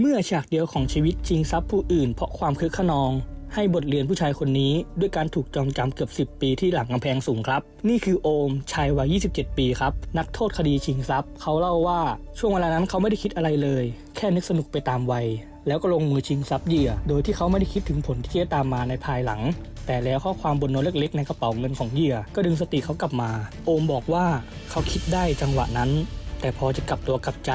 เมื่อฉากเดียวของชีวิตชิงทรัพย์ผู้อื่นเพราะความคึกขนอง ให้บทเรียนผู้ชายคนนี้ด้วยการถูกจองจำเกือบ 10 ปีที่หลังกำแพงสูงครับ นี่คือโอมชายวัย 27 ปีครับ นักโทษคดีชิงทรัพย์ เขาเล่าว่าช่วงเวลานั้นเขาไม่ได้คิดอะไรเลย แค่นึกสนุกไปตามวัย แล้วก็ลงมือชิงทรัพย์เหยื่อ โดยที่เขาไม่ได้คิดถึงผลที่จะตามมาในภายหลัง แต่แล้วข้อความบนโน้ตเล็ก ๆ ในกระเป๋าเงินของเหยื่อ ก็ดึงสติเขากลับมา โอมบอกว่าเขาคิดได้จังหวะนั้น แต่พอจะกลับตัวกลับใจ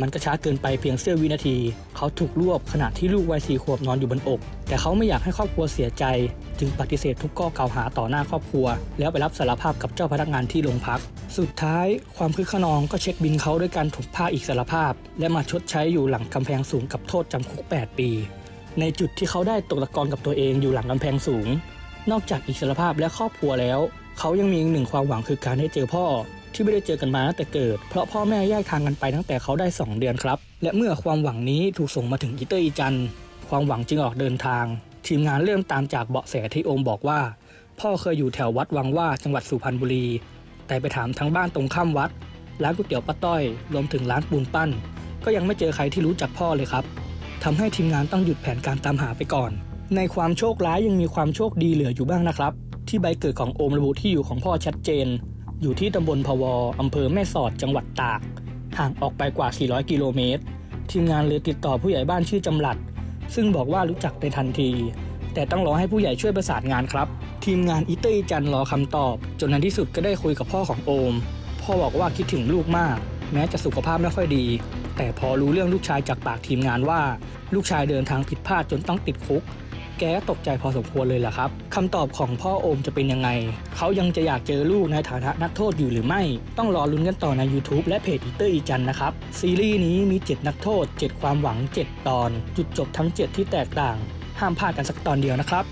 มันก็ช้าเกินไปเพียงเสี้ยววินาที เขาถูกรวบขณะที่ลูกวัยสี่ขวบนอนอยู่บนอก แต่เขาไม่อยากให้ครอบครัวเสียใจ จึงปฏิเสธทุกข้อกล่าวหาต่อหน้าครอบครัว แล้วไปรับสารภาพกับเจ้าพนักงานที่โรงพัก สุดท้ายความคึกขนองก็เช็คบินเขาด้วยการถูกพาอีกสารภาพ และมาชดใช้อยู่หลังกำแพงสูงกับโทษจำคุก 8 ปี ในจุดที่เขาได้ตกตะกอนกับตัวเองอยู่หลังกำแพงสูง นอกจากอิสรภาพและครอบครัวแล้ว เขายังมีอีกหนึ่งความหวังคือการได้เจอพ่อ ที่ไม่ได้เจอกันมาตั้งแต่เกิด เพราะพ่อแม่แยกทางกันไปตั้งแต่เขาได้ 2 เดือนครับ และเมื่อความหวังนี้ถูกส่งมาถึงอีเตอร์อีจัน ความหวังจึงออกเดินทาง ทีมงานเริ่มตามจากเบาะแสที่โอมบอกว่า พ่อเคยอยู่แถววัดวังว่าจังหวัดสุพรรณบุรี แต่ไปถามทั้งบ้านตรงข้ามวัด ร้านก๋วยเตี๋ยวป้าต้อย รวมถึงร้านปูนปั้น ก็ยังไม่เจอใครที่รู้จักพ่อเลยครับทำให้ทีมงานต้องหยุดแผนการตามหาไปก่อน ในความโชคร้ายยังมีความโชคดีเหลืออยู่บ้างนะครับ ที่ใบเกิดของโอมระบุที่อยู่ของพ่อชัดเจน อยู่ที่ตำบลพวอำเภอแม่สอดจังหวัดตาก ห่างออกไปกว่า 400 กิโลเมตร ทีมงานเลยติดต่อผู้ใหญ่บ้านชื่อจำหลัด ซึ่งบอกว่ารู้จักในทันที แต่ต้องรอให้ผู้ใหญ่ช่วยประสานงานครับ ทีมงานอีเตอร์อีจันรอคำตอบ จนในที่สุดก็ได้คุยกับพ่อของโอม พ่อบอกว่าคิดถึงลูกมาก แม้จะสุขภาพไม่ค่อยดี แต่พอรู้เรื่องลูกชายจากปากทีมงานว่า ลูกชายเดินทางผิดพลาดจนต้องติดคุก แกก็ตกใจพอสมควรเลยล่ะครับคำตอบของพ่อโอมจะเป็นยังไง เขายังจะอยากเจอลูกในฐานะนักโทษอยู่หรือไม่ ต้องรอลุ้นกันต่อใน YouTube และเพจอีเตอร์อีจันนะครับ ซีรีส์นี้มี 7 นักโทษ 7 ความหวัง 7 ตอน จุดจบทั้ง 7 ที่แตกต่าง ห้ามพลาดกันสักตอนเดียวนะครับ